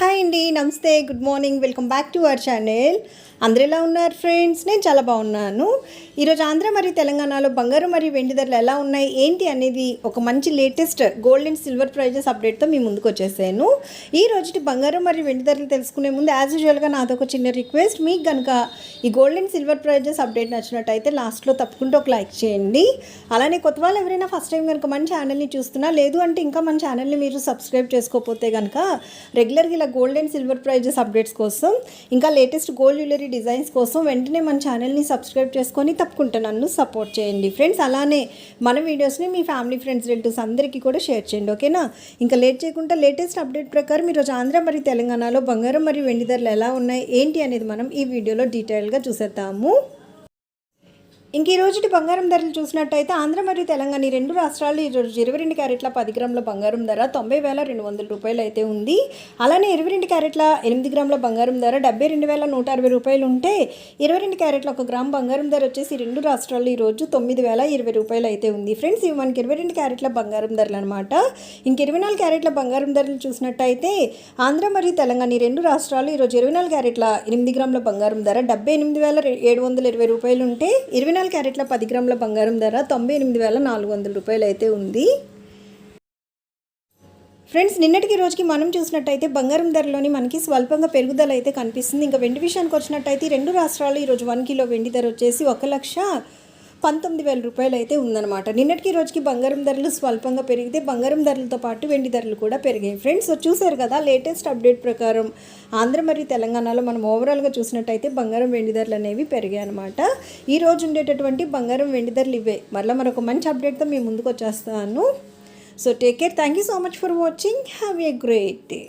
Hi అండి నమస్తే good morning welcome back to our channel. అందరు ఎలా ఉన్నారు ఫ్రెండ్స్? నేను చాలా బాగున్నాను. ఈరోజు ఆంధ్ర మరియు తెలంగాణలో బంగారు మరియు వెండి ధరలు ఎలా ఉన్నాయి ఏంటి అనేది ఒక మంచి latest gold and silver prices అప్డేట్తో మీ ముందుకు వచ్చేసాను. ఈ రోజుటి బంగారు మరియు వెండి ధరలు తెలుసుకునే ముందు యాజ్ యూజువల్గా నాది ఒక చిన్న రిక్వెస్ట్ మీకు కనుక ఈ gold and silver prices update నచ్చినట్టయితే లాస్ట్లో తప్పకుండా ఒక లైక్ చేయండి. అలానే కొత్త వాళ్ళు ఎవరైనా ఫస్ట్ టైం కనుక మన ఛానల్ని చూస్తున్నా లేదు అంటే ఇంకా మన ఛానల్ని మీరు సబ్స్క్రైబ్ చేసుకోకపోతే కనుక రెగ్యులర్గా ఇలా gold and silver prices updates కోసం ఇంకా లేటెస్ట్ గోల్డ్ జ్యువెలరీ డిజైన్స్ కోసం వెంటనే మన ఛానల్ని సబ్స్క్రైబ్ చేసుకొని తప్పకుండా నన్ను సపోర్ట్ చేయండి. ఫ్రెండ్స్ అలానే మన వీడియోస్ని మీ ఫ్యామిలీ ఫ్రెండ్స్ రిలేటివ్స్ అందరికీ కూడా షేర్ చేయండి ఓకేనా? ఇంకా లేట్ చేయకుండా లేటెస్ట్ అప్డేట్ ప్రకారం ఈరోజు ఆంధ్ర మరియు తెలంగాణలో బంగారం మరియు వెండి ధరలు ఎలా ఉన్నాయి ఏంటి అనేది మనం ఈ వీడియోలో డీటెయిల్గా చూసేద్దాము. ఇంక ఈ రోజుటి బంగారం ధరలు చూసినట్టయితే ఆంధ్ర మరియు తెలంగాణ ఈ రెండు రాష్ట్రాల్లో ఈరోజు ఇరవై రెండు క్యారెట్ల పది గ్రాముల బంగారం ధర తొంభై వేల రెండు వందల రూపాయలు అయితే ఉంది. అలానే ఇరవై రెండు క్యారెట్ల ఎనిమిది గ్రాముల బంగారం ధర డెబ్బై రెండు వేల నూట అరవై రూపాయలు ఉంటే ఇరవై రెండు క్యారెట్ల ఒక గ్రామ్ బంగారం ధర వచ్చేసి రెండు రాష్ట్రాల్లో ఈరోజు తొమ్మిది వేల ఇరవై రూపాయలు అయితే ఉంది. ఫ్రెండ్స్ ఇవి మనకి ఇరవై రెండు క్యారెట్ల బంగారం ధరలు అనమాట ఇంక ఇరవై నాలుగు క్యారెట్ల బంగారం ధరలు చూసినట్టయితే ఆంధ్ర మరియు తెలంగాణ ఈ రెండు రాష్ట్రాలు ఈరోజు ఇరవై నాలుగు క్యారెట్ల ఎనిమిది గ్రాముల బంగారం ధర డెబ్బై ఎనిమిది వేల ఏడు వందల ఇరవై రూపాయలు ఉంటే ఇరవై నాలుగు క్యారెట్ల పది గ్రాముల బంగారం ధర తొంభై ఎనిమిది వేల నాలుగు వందల రూపాయలు అయితే ఉంది. ఫ్రెండ్స్ నిన్నటికి రోజుకి మనం చూసినట్టయితే బంగారం ధరలోని మనకి స్వల్పంగా పెరుగుదల అయితే కనిపిస్తుంది. ఇంకా వెండి విషయానికి వచ్చినట్టయితే రెండు రాష్ట్రాలు ఈరోజు వన్ కిలో వెండి ధర వచ్చేసి ఒక లక్ష పంతొమ్మిది వేల రూపాయలు అయితే ఉందన్నమాట. నిన్నటికి రోజుకి బంగారం ధరలు స్వల్పంగా పెరిగితే బంగారం ధరలతో పాటు వెండి ధరలు కూడా పెరిగాయి. ఫ్రెండ్స్ చూశారు కదా లేటెస్ట్ అప్డేట్ ప్రకారం ఆంధ్ర మరియు తెలంగాణలో మనం ఓవరాల్గా చూసినట్టయితే బంగారం వెండి ధరలు అనేవి పెరిగాయి అనమాట ఈ రోజు ఉండేటటువంటి బంగారం వెండి ధరలు ఇవే. మళ్ళీ మరొక మంచి అప్డేట్తో మేము ముందుకు వచ్చేస్తాను. So take care thank you so much for watching have a great day